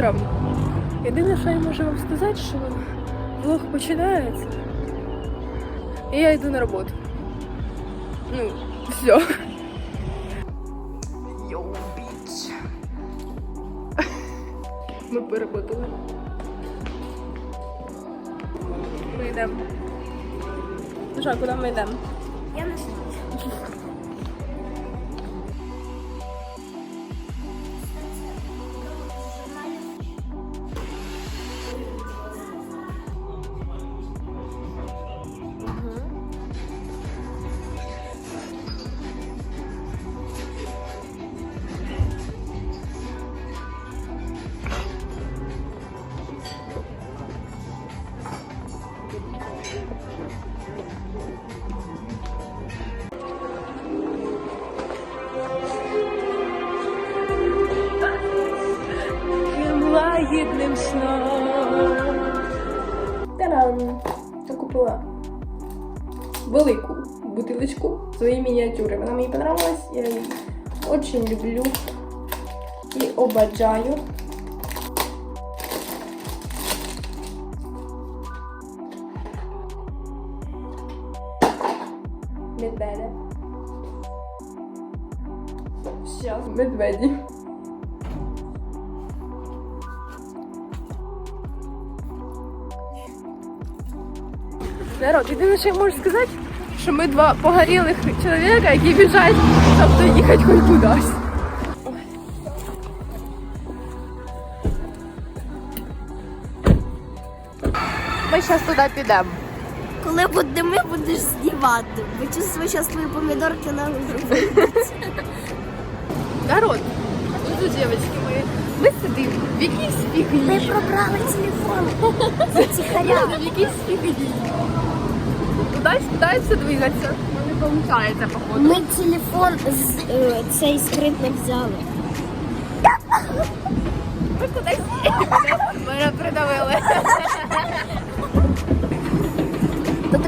травм. Єдине, що я можу вам сказати, що влог починається. І я йду на роботу. Ну, все. Йоу, біч. Ми переботали. Ми йдемо. Ну що, куди ми йдемо? Я не знаю. Велику бутилочку своєї мініатюри. Вона мені понравилась, я її дуже люблю і обаджаю. Медведя. Сейчас медведі. Народ, єдине, що я можу сказати, що ми два погорілих чоловіка, які біжать, щоб доїхати хоч кудись. Ми зараз туди підемо. Коли буде ми, будеш знімати. Бо чувствую, зараз твої помідорки на Народ, ну тут, дівчатки мої, ми сидимо в якійсь Ми пробрали телефон. Затихаря. В якійсь фігні. Кудись питаються двигатися. Ну, Не виходить, походу. Ми телефон з е, цей скритний взяли. Ми кудись мене придавили. То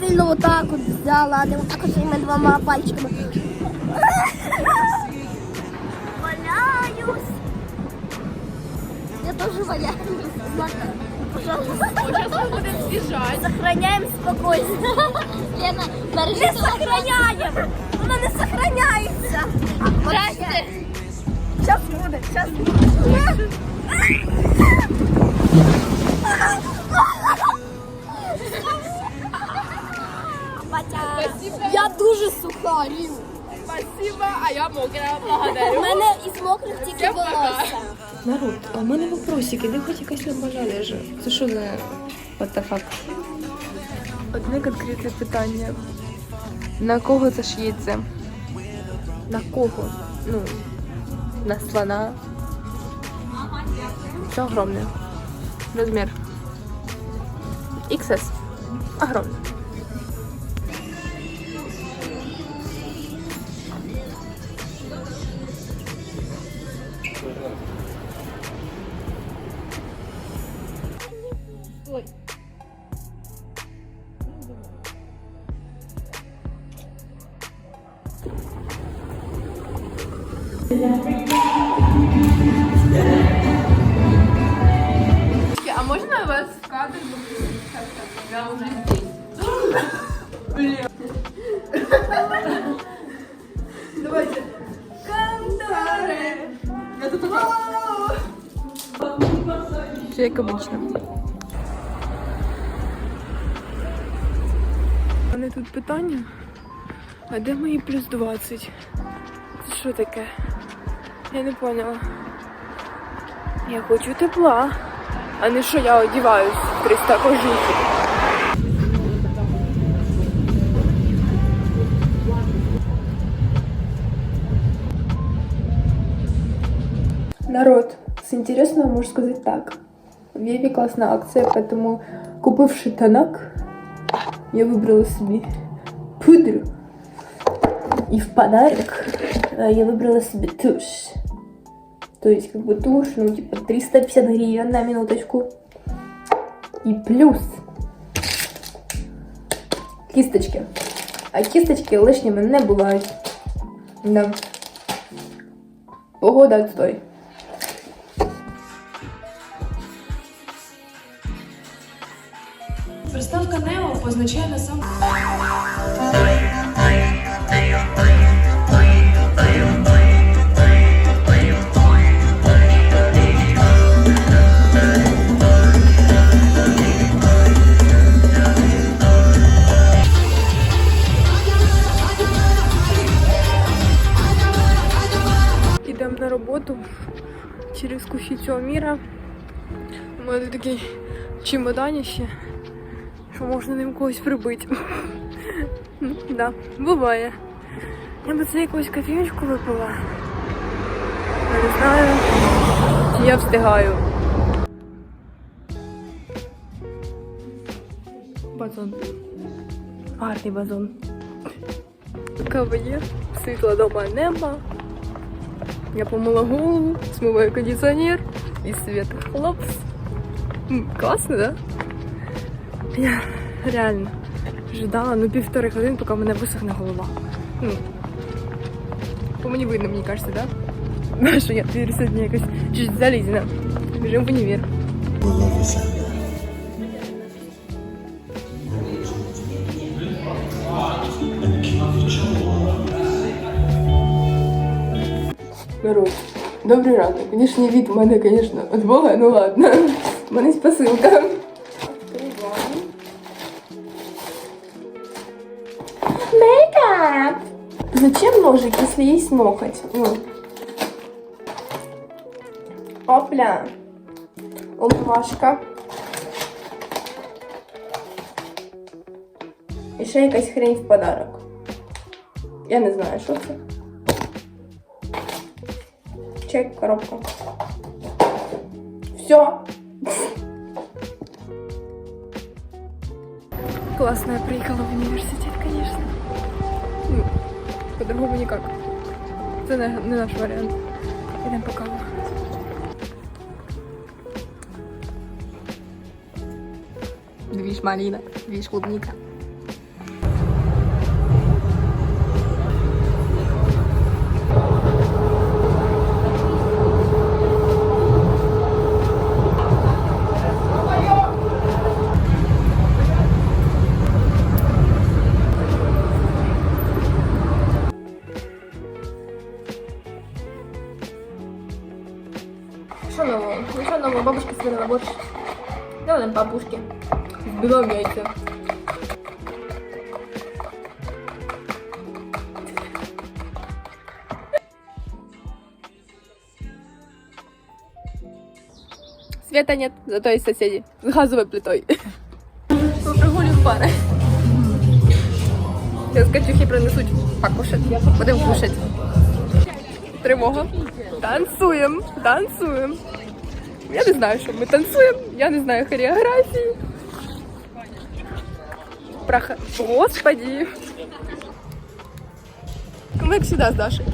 сильно отак от взяла, а не отак от своїми двома пальчиками. Валяюсь. Я теж валяюсь. Пожалуйста. Зараз ми будемо з'їжджати. Сохраняем спокойствие. Лена, Не сохраняем! Воно не сохраняється. Здрасте. Сейчас буде, сейчас буде. Батя, я дуже суха, Рів. Спасибо, а я мокра, У мене із мокрих тільки волосся. Народ, а в мене вопросики, де хоч якась ламбажа лежить? Це що за what the fuck? Одне конкретне питання. На кого це шиється? На кого? Ну, на слона. Це огромне. Розмір. XS. Огромне. Як обычно. У мене тут питання. А де мої плюс 20? Це що таке? Я не поняла. Я хочу тепла, а не що я одіваюсь в 300 кожухів. Народ, с интересного можно сказать так В Еве классная акция, поэтому купивши тонок, я выбрала себе пудру. И в подарок э, я выбрала себе тушь. То есть как бы тушь, ну типа 350 гривен на минуточку. И плюс кисточки. А кисточки лишніми не бувають. Да. Погода отстой. Приставка Нео позначає на роботу через кущі цього міра. У мене такий чемоданіще, що можна ним когось прибити. Ну, да, буває. Я би це якусь кофійочку випила. Не знаю, чи я встигаю. Базон. Гарний базон. Кава є, світла дома нема. Я помыла голову, смываю кондиционер и свет. Хлопс. М, Классно, да? Я реально ждала ну півтори години, поки мене висохне голова. Ну, по мені видно, мені кажется, да? Да, що я тепер сьогодні якась чуть залізна. Біжимо в універ. Народ, добрий ранок. Внешний вид у мене, конечно, от Бога, ну ладно. У мене є. Если есть ноготь? Опля. Умивашка. І ще якась хрень в подарок. Я не знаю, що це. Чек, коробка. Все. Классно я приехала в университет, конечно. Ну, по-другому никак. Это не, не наш варіант. Идем по каву. Движ малина, движ клубника. Нового. Бабушка сварила борщ. Давай нам бабушке. Сбиваем яйца. Света нет, зато есть соседи с газовой плитой. Мы прогулим пары. Сейчас Катюхи принесуть покушать. Будем кушать. Тривога. Танцуємо, танцуємо. Я не знаю, що ми танцюємо, я не знаю хореографії. Праха. Господи. Ми як завжди з Дашею.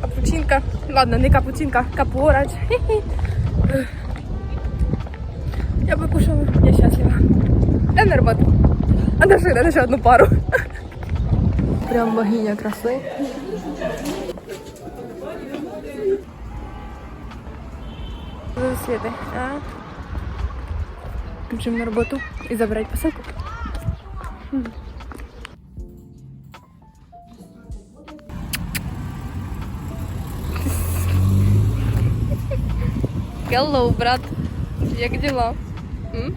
Капучинка. Ладно, не капучинка, капорач. Я бы кушала, я на роботу. А даже, даже одну пару. Прям богиня краси. До света. А? Бежим на работу и забрать посылку. Hello, брат. Як дела? М?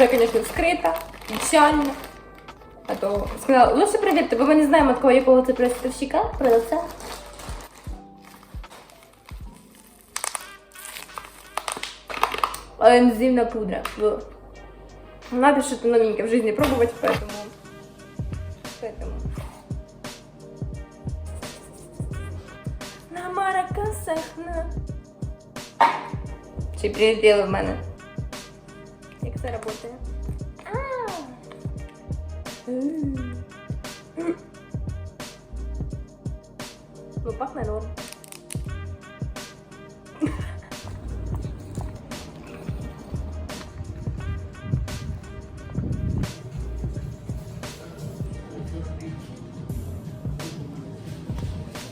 Уже, конечно, вскрита, печально. А то сказала, лучше привіт, бо ми не знаємо, від кого якого це представщика, продавця. Энзимная пудра. Во. Надо что-то новенькое в жизни пробовать, поэтому... Поэтому... На маракасах, на... Чи прилетіли в мене? Як це працює? Ну, пахне норм.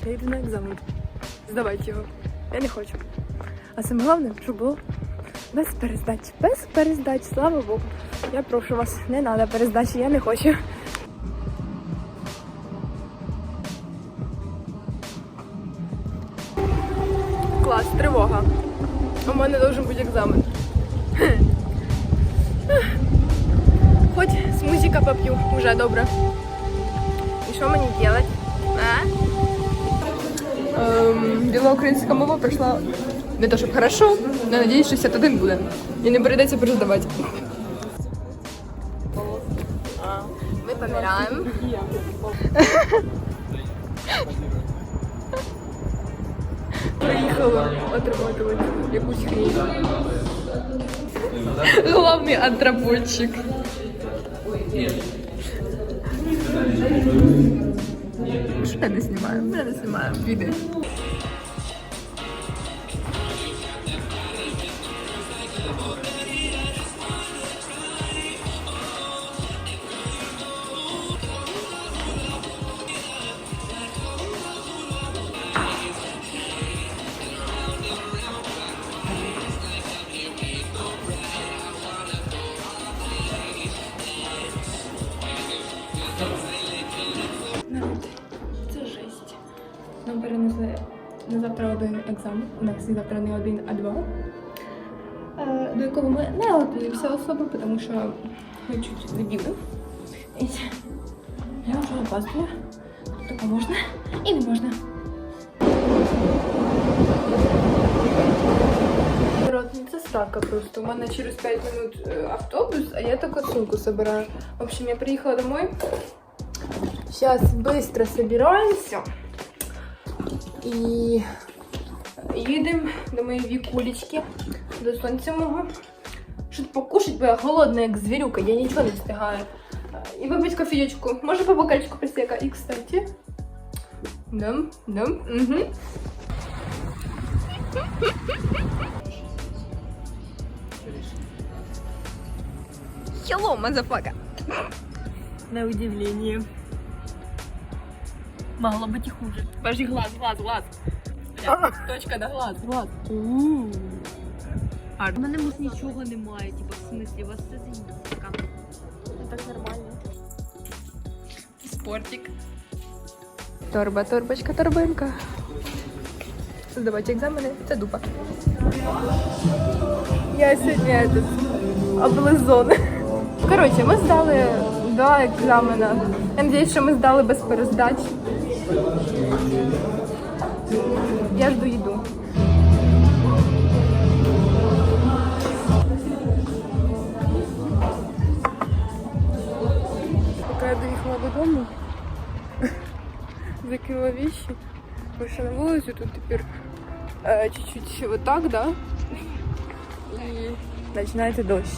Я йду на екзамен. Здавайте його. Я не хочу. А саме головне, щоб було без перездач. Без перездач, слава Богу. Я прошу вас, не треба перездачі, я не хочу. Клас, тривога. У мене должен бути екзамен. Хоть смузика поп'ю, уже добре. І що мені? А? Ем, біла українська мова пройшла не то, щоб хорошо, але надіюсь, 61 буде. І не прийдеться перездавати. Ми помираємо. Приїхала отрабатувати якусь хрень. Главний отработчик. Що я не знімаю? Я не знімаю відео. завтра один екзамен. У нас завтра не один, а два. Е, До якого ми не готуємося особо, тому що ми чуть дебіли. І Я вже опаздую. Таке можна і не можна. Народ, ну це срака просто. У мене через 5 минут е, автобус, а я так сумку собираю. В общем, я приїхала домой. Сейчас быстро собираемся і їдемо до моєї вікулечки, до сонця мого. Щось покушать, бо я голодна, як звірюка, я нічого не встигаю. І випити кофеечку. Може по бокальчику просека. І, кстати, дам, дам, угу. Hello, мазафака. На удивление. Могло быть и хуже. Подожди, глаз, глаз, глаз. Точка на глаз, глаз. А в мене може нічого немає, типу, в смислі, у вас це заїздка. Так нормально. Спортик. Торба, торбочка, торбинка. Здавати екзамени це дупа. Я сьогодні этот, облизон. Коротше, ми здали два екзамена. Я надіюсь, що ми здали без перездач. Я жду їду. Поки я доїхала додому, закинула вещи, вышла на вулицю, тут тепер е, чуть-чуть вот так, да? І починається дощ.